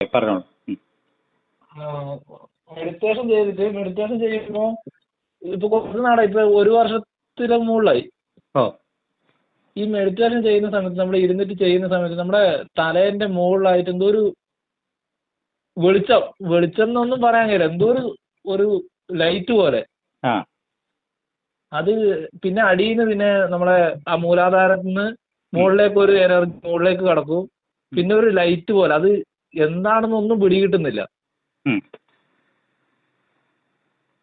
പറഞ്ഞോളൂ. മെഡിറ്റേഷൻ ചെയ്തിട്ട് മെഡിറ്റേഷൻ ചെയ്യുമ്പോൾ ഇപ്പോൾ കുറച്ച് നാളായി ഇപ്പോൾ ഒരു വർഷത്തിന് മുകളിലായി. ഓ. ഈ മെഡിറ്റേഷൻ ചെയ്യുന്ന സമയത്ത് നമ്മൾ ഇരുന്നിട്ട് ചെയ്യുന്ന സമയത്ത് നമ്മുടെ തലേന്റെ മുകളിലായിട്ട് എന്തോ ഒരു വെളിച്ചം വെളിച്ചം എന്നൊന്നും പറയാൻ കഴിയില്ല. എന്തോ ഒരു ഒരു ലൈറ്റ് പോലെ. ആ. അത് പിന്നെ അടിയിൽ നിന്ന് പിന്നെ നമ്മളെ ആ മൂലാധാരത്തിൽ നിന്ന് മുകളിലേക്ക് ഒരു എനർജി മുകളിലേക്ക് കടക്കും. പിന്നെ ഒരു ലൈറ്റ് പോലെ. അത് എന്താണെന്നൊന്നും പിടികിട്ടുന്നില്ല.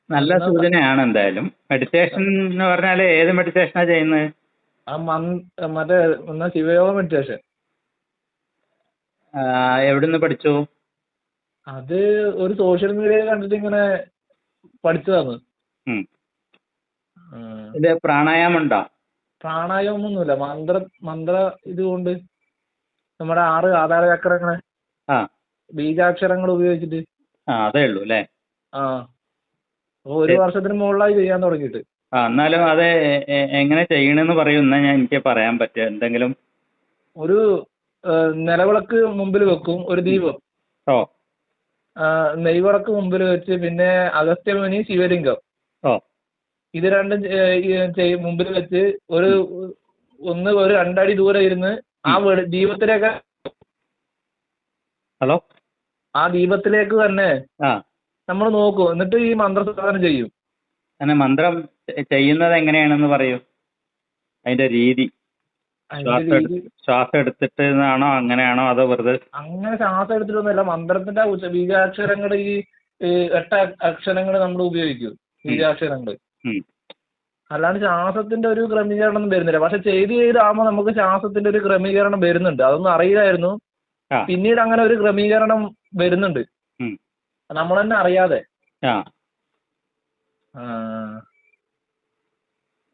നല്ല സൂചനയാണ് എന്തായാലും. മെഡിറ്റേഷൻ എന്ന് പറഞ്ഞാൽ ഏത് മെഡിറ്റേഷനാ ചെയ്യുന്നത്? മറ്റേ എന്നാ ശിവയോഗ മെഡിറ്റേഷൻ എവിടുന്ന് പഠിച്ചു? അത് ഒരു സോഷ്യൽ മീഡിയ കണ്ടിട്ട് ഇങ്ങനെ പഠിച്ചതാണ്. പ്രാണായാമം ഇത് പ്രാണായാമം ഉണ്ടോ? പ്രാണായാമൊന്നുമില്ല മന്ത്ര മന്ത്ര ഇതുകൊണ്ട് നമ്മുടെ ആറ് ആധാര ചക്രങ്ങളെ ആ. ബീജാക്ഷരങ്ങൾ ഉപയോഗിച്ചിട്ട്? ആ അതേ ഉള്ളൂ അല്ലേ? ആ. ഒരു വർഷത്തിന് മുകളിലായി ചെയ്യാൻ തുടങ്ങിയിട്ട്. ആ എന്നാലും അത് എങ്ങനെ ചെയ്യണമെന്ന് പറയൂ എന്നാൽ ഞാൻ എനിക്ക് പറയാൻ പറ്റുക. എന്തെങ്കിലും? ഒരു നിലവിളക്ക് മുമ്പിൽ വെക്കും ഒരു ദീപം. ഓ. നെയ്വിളക്ക് മുമ്പിൽ വെച്ച് പിന്നെ അഗസ്ത്യമുനി ശിവലിംഗം. ഓ. ഇത് രണ്ടും മുമ്പിൽ വെച്ച് ഒരു ഒന്ന് ഒരു രണ്ടടി ദൂരെ ഇരുന്ന് ആ ദീപത്തിലേക്ക് ഹലോ ആ ദീപത്തിലേക്ക് തന്നെ ആ. നമ്മൾ നോക്കും. എന്നിട്ട് ഈ മന്ത്രസാധനം ചെയ്യും. അങ്ങനെ മന്ത്രം ചെയ്യുന്നത് എങ്ങനെയാണെന്ന് പറയൂ. അതിന്റെ രീതി. ശ്വാസം എടുത്തിട്ട് ആണോ അങ്ങനെയാണോ അതോ വെറുതെ? അങ്ങനെ ശ്വാസം എടുത്തിട്ടൊന്നുമല്ല. മന്ത്രത്തിന്റെ ഉച്ച ബീജാക്ഷരങ്ങൾ ഈ എട്ട അക്ഷരങ്ങൾ നമ്മൾ ഉപയോഗിക്കും. ബീജാക്ഷരങ്ങൾ. അല്ലാണ്ട് ശ്വാസത്തിന്റെ ഒരു ക്രമീകരണം ഒന്നും വരുന്നില്ല. പക്ഷെ ചെയ്ത് ചെയ്താകുമ്പോൾ നമുക്ക് ശ്വാസത്തിന്റെ ഒരു ക്രമീകരണം വരുന്നുണ്ട്. അതൊന്നും അറിയില്ലായിരുന്നു. പിന്നീട് അങ്ങനെ ഒരു ക്രമീകരണം വരുന്നുണ്ട്. നമ്മൾ തന്നെ അറിയാതെ.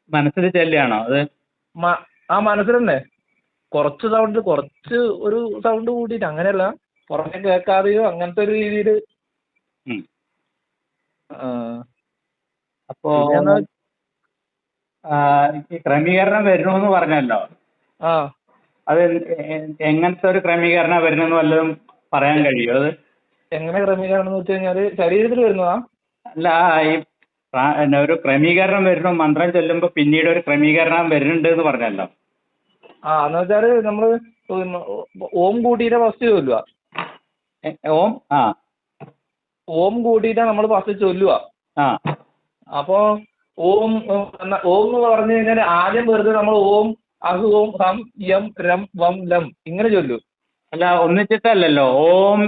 മനസ്സിൽ ചെല്ലാണോ അത്? ആ മനസ്സിൽ തന്നെ. കുറച്ച് സൗണ്ട് കുറച്ച് ഒരു സൗണ്ട് കൂട്ടിയിട്ട് അങ്ങനെയല്ല. പുറമെ കേൾക്കാതെയോ അങ്ങനത്തെ ഒരു രീതിയിൽ. അപ്പോ ക്രമീകരണം വരണമെന്ന് പറഞ്ഞല്ലോ. ആ. അത് എങ്ങനത്തെ ഒരു ക്രമീകരണം വരണമെന്ന് വല്ലതും പറയാൻ കഴിയുമോ അത് എങ്ങനെ ക്രമീകരണം എന്ന് വെച്ച് കഴിഞ്ഞാൽ ശരീരത്തിൽ വരുന്നതാ? അല്ല ഈ പ്രാ- എന്നാ ഒരു ക്രമീകരണം വരുന്നു മന്ത്രം ചൊല്ലുമ്പോൾ പിന്നീട് ഒരു ക്രമീകരണം വരുന്നുണ്ട് എന്ന് പറഞ്ഞല്ലോ. ആ എന്ന് വെച്ചാൽ നമ്മൾ ഓം കൂട്ടിയിട്ട് ഫസ്റ്റ് ചൊല്ലുക എ- ഓം? ആ. ഓം കൂട്ടിയിട്ട് നമ്മൾ ഫസ്റ്റ് ചൊല്ലുക ആ. അപ്പോൾ ഓം എന്ന ഓം എന്ന് പറഞ്ഞു കഴിഞ്ഞാൽ ആദ്യം വെറുതെ നമ്മൾ ഓം അഹ് ഓം ഹം യം രം വം ലം. ഇങ്ങനെ ചൊല്ലു. അല്ല ഒന്നിച്ചിട്ടല്ലല്ലോ. ഓം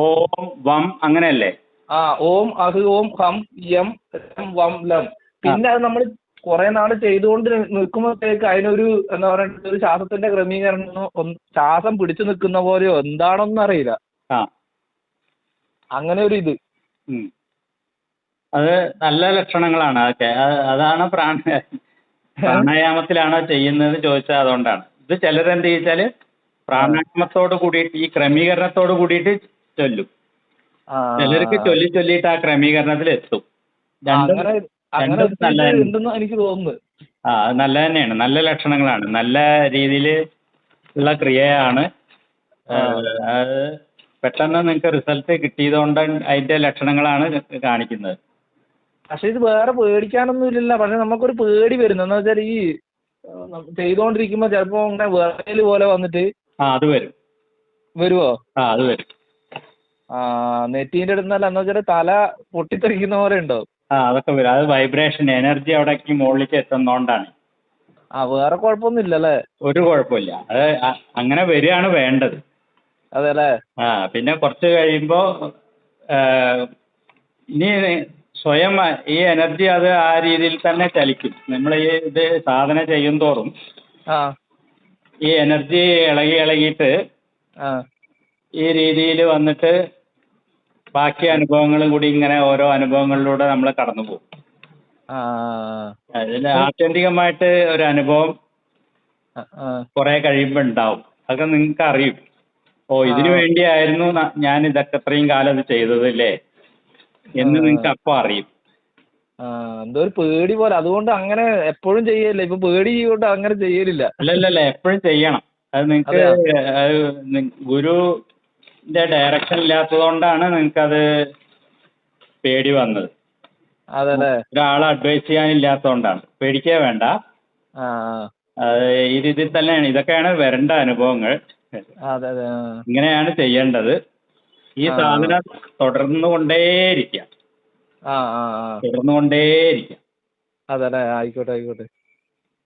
ഓം വം അങ്ങനെയല്ലേ? ആ ഓം അഹ് ഓം ഹം യം രം വം ലം. പിന്നെ അത് നമ്മൾ കുറെ നാൾ ചെയ്തുകൊണ്ട് നിൽക്കുമ്പോഴത്തേക്ക് അതിനൊരു എന്താ പറയുക ഒരു ശ്വാസത്തിന്റെ ക്രമീകരണം ശ്വാസം പിടിച്ചു നിൽക്കുന്ന പോലെയോ എന്താണോന്നും അറിയില്ല. ആ. അങ്ങനെ ഒരു ഇത്. അത് നല്ല ലക്ഷണങ്ങളാണ് അതൊക്കെ. അതാണ് പ്രാണ പ്രാണായാമത്തിലാണോ ചെയ്യുന്നത് ചോദിച്ചാൽ അതുകൊണ്ടാണ്. ഇത് ചിലരെന്ത് ചോദിച്ചാൽ പ്രാണായാമത്തോട് കൂടിയിട്ട് ഈ ക്രമീകരണത്തോട് കൂടിയിട്ട് ചൊല്ലും. ചിലർക്ക് ചൊല്ലി ചൊല്ലിയിട്ട് ആ ക്രമീകരണത്തിൽ എത്തും. രണ്ടും നല്ല ഉണ്ടെന്ന് എനിക്ക് ആ അത് നല്ല തന്നെയാണ്. നല്ല ലക്ഷണങ്ങളാണ്. നല്ല രീതിയിൽ ഉള്ള ക്രിയയാണ്. അത് പെട്ടെന്ന് നിങ്ങൾക്ക് റിസൾട്ട് കിട്ടിയതുകൊണ്ട് അതിന്റെ ലക്ഷണങ്ങളാണ് കാണിക്കുന്നത്. പക്ഷെ ഇത് വേറെ പേടിക്കാനൊന്നും ഇല്ലല്ലോ പക്ഷെ നമുക്കൊരു പേടി വരുന്നു. എന്ന് വെച്ചാൽ ഈ ചെയ്തോണ്ടിരിക്കുമ്പോ ചെയ്തുകൊണ്ടിരിക്കുമ്പോൾ ചിലപ്പോൾ ഇങ്ങനെ വിറയൽ പോലെ വന്നിട്ട് ആ അത് വരും. വരുവോ? ആ അത് വരും. ആ നെറ്റീന്റെ അടുത്തല്ല എന്ന് വെച്ചാൽ തല പൊട്ടിത്തെറിക്കുന്ന പോലെ ഉണ്ടാവും. ആ അതൊക്കെ വരും. അത് വൈബ്രേഷൻ എനർജി അവിടേക്ക് മുകളിലേക്ക് എത്തുന്നോണ്ടാണ്. ആ വേറെ കുഴപ്പമൊന്നും ഇല്ലല്ലേ ഒരു കുഴപ്പമില്ല. അത് അങ്ങനെ വരികയാണ് വേണ്ടത്. അതെ അല്ലേ ആ പിന്നെ കുറച്ച് കഴിയുമ്പോൾ ഇനി സ്വയം ഈ എനർജി അത് ആ രീതിയിൽ തന്നെ ചലിക്കും. നമ്മൾ ഈ ഇത് സാധന ചെയ്യും തോറും ആ. ഈ എനർജി ഇളകി ഇളകിയിട്ട് ആ. ഈ രീതിയിൽ വന്നിട്ട് ബാക്കി അനുഭവങ്ങളും കൂടി ഇങ്ങനെ ഓരോ അനുഭവങ്ങളിലൂടെ നമ്മൾ കടന്നു പോകും. ആ അതിൽ ആത്യന്തികമായിട്ട് ഒരു അനുഭവം ആ, ആ. കുറെ കഴിയുമ്പോൾ ഉണ്ടാവും. അതൊക്കെ നിങ്ങൾക്ക് അറിയും ഓ ഇതിനു വേണ്ടിയായിരുന്നു ന- ഞാൻ ഇതൊക്കെ ഇത്രയും കാലം ഇത് ചെയ്തത് അല്ലേ എന്ന് നിങ്ങൾക്ക് അപ്പോ അറിയും. എന്തോ ഒരു പേടി പോലെ. അതുകൊണ്ട് അങ്ങനെ എപ്പോഴും ചെയ്യലില്ല. ഇപ്പൊ പേടി കൊണ്ട് അങ്ങനെ ചെയ്യലില്ല. അല്ലല്ല എപ്പോഴും ചെയ്യണം. അത് നിങ്ങക്ക് ഗുരുന്റെ ഡയറക്ഷൻ ഇല്ലാത്തതുകൊണ്ടാണ് നിങ്ങൾക്കത് പേടി വന്നത്. അതല്ലേ? ഒരാളെ അഡ്വൈസ് ചെയ്യാനില്ലാത്തതുകൊണ്ടാണ്. പേടിക്കേ വേണ്ട. അത് ഈ രീതിയിൽ തന്നെയാണ്. ഇതൊക്കെയാണ് വരേണ്ട അനുഭവങ്ങൾ. അതെ അതെ ഇങ്ങനെയാണ് ചെയ്യേണ്ടത്. ഈ. സാധനം തുടർന്നു കൊണ്ടേയിരിക്കുക തുടർന്നു കൊണ്ടേയിരിക്കുക അതല്ലേ? ആയിക്കോട്ടെ ആയിക്കോട്ടെ.